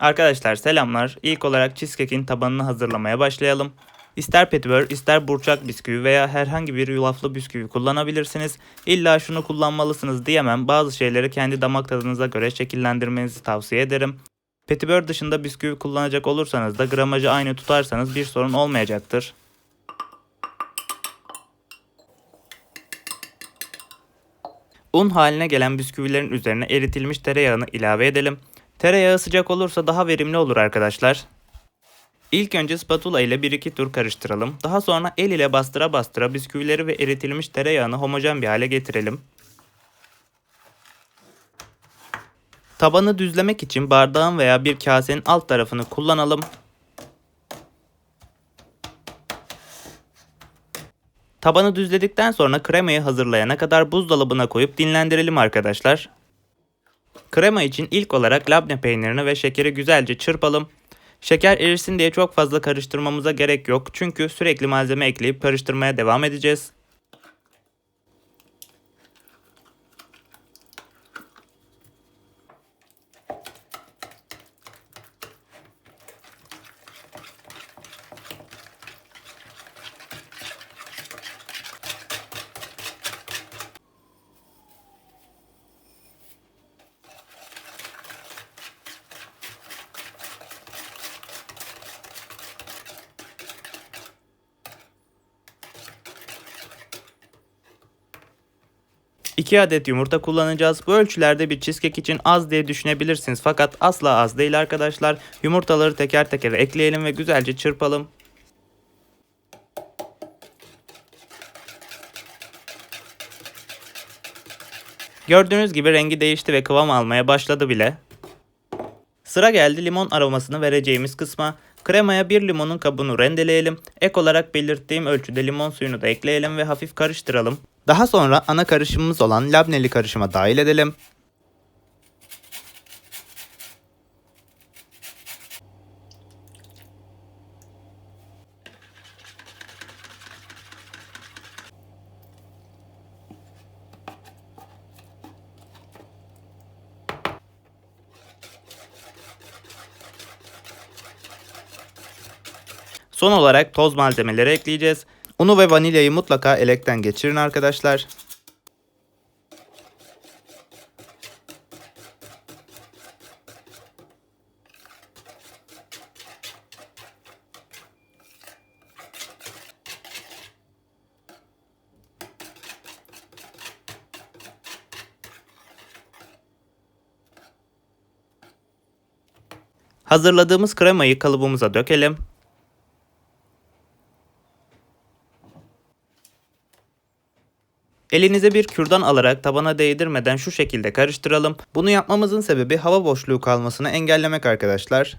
Arkadaşlar selamlar. İlk olarak cheesecake'in tabanını hazırlamaya başlayalım. İster petibör, ister burçak bisküvi veya herhangi bir yulaflı bisküvi kullanabilirsiniz. İlla şunu kullanmalısınız diyemem. Bazı şeyleri kendi damak tadınıza göre şekillendirmenizi tavsiye ederim. Petibör dışında bisküvi kullanacak olursanız da gramajı aynı tutarsanız bir sorun olmayacaktır. Un haline gelen bisküvilerin üzerine eritilmiş tereyağını ilave edelim. Tereyağı sıcak olursa daha verimli olur arkadaşlar. İlk önce spatula ile 1-2 tur karıştıralım. Daha sonra el ile bastıra bastıra bisküvileri ve eritilmiş tereyağını homojen bir hale getirelim. Tabanı düzlemek için bardağın veya bir kasenin alt tarafını kullanalım. Tabanı düzledikten sonra kremayı hazırlayana kadar buzdolabına koyup dinlendirelim arkadaşlar. Krema için ilk olarak labne peynirini ve şekeri güzelce çırpalım. Şeker erisin diye çok fazla karıştırmamıza gerek yok çünkü sürekli malzeme ekleyip karıştırmaya devam edeceğiz. İki adet yumurta kullanacağız. Bu ölçülerde bir cheesecake için az diye düşünebilirsiniz fakat asla az değil arkadaşlar. Yumurtaları teker teker ekleyelim ve güzelce çırpalım. Gördüğünüz gibi rengi değişti ve kıvam almaya başladı bile. Sıra geldi limon aromasını vereceğimiz kısma. Kremaya bir limonun kabuğunu rendeleyelim. Ek olarak belirttiğim ölçüde limon suyunu da ekleyelim ve hafif karıştıralım. Daha sonra ana karışımımız olan labneli karışıma dahil edelim. Son olarak toz malzemeleri ekleyeceğiz. Unu ve vanilyayı mutlaka elekten geçirin arkadaşlar. Hazırladığımız kremayı kalıbımıza dökelim. Elinize bir kürdan alarak tabana değdirmeden şu şekilde karıştıralım. Bunu yapmamızın sebebi hava boşluğu kalmasını engellemek arkadaşlar.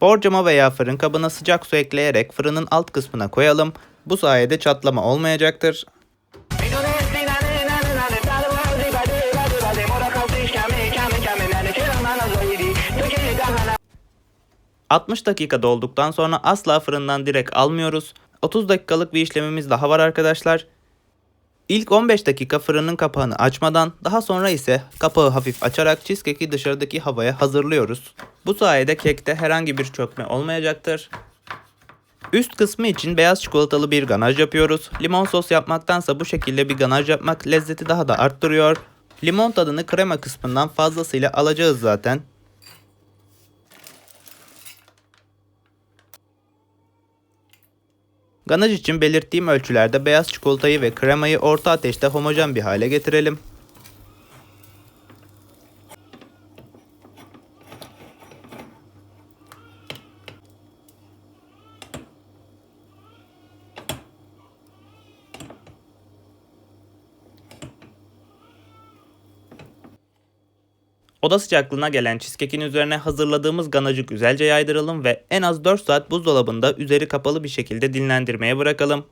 Borcama veya fırın kabına sıcak su ekleyerek fırının alt kısmına koyalım. Bu sayede çatlama olmayacaktır. 60 dakika dolduktan sonra asla fırından direkt almıyoruz. 30 dakikalık bir işlemimiz daha var arkadaşlar. İlk 15 dakika fırının kapağını açmadan daha sonra ise kapağı hafif açarak cheesecake'i dışarıdaki havaya hazırlıyoruz. Bu sayede kekte herhangi bir çökme olmayacaktır. Üst kısmı için beyaz çikolatalı bir ganaj yapıyoruz. Limon sos yapmaktansa bu şekilde bir ganaj yapmak lezzeti daha da arttırıyor. Limon tadını krema kısmından fazlasıyla alacağız zaten. Ganaj için belirttiğim ölçülerde beyaz çikolatayı ve kremayı orta ateşte homojen bir hale getirelim. Oda sıcaklığına gelen cheesecake'in üzerine hazırladığımız ganajı güzelce yaydıralım ve en az 4 saat buzdolabında üzeri kapalı bir şekilde dinlendirmeye bırakalım.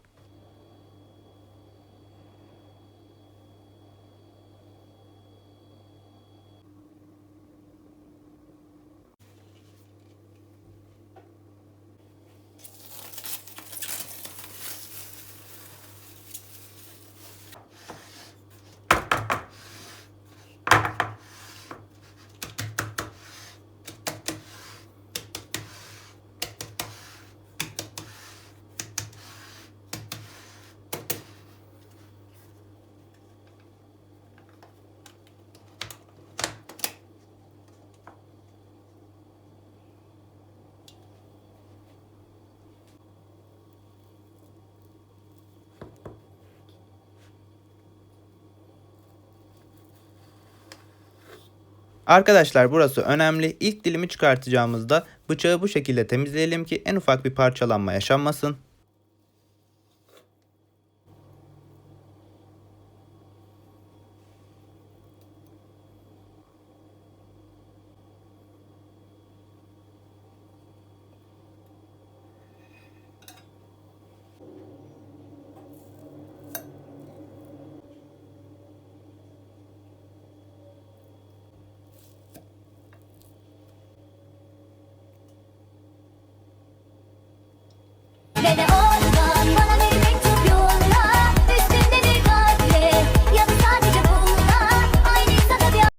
Arkadaşlar burası önemli. İlk dilimi çıkartacağımızda bıçağı bu şekilde temizleyelim ki en ufak bir parçalanma yaşanmasın.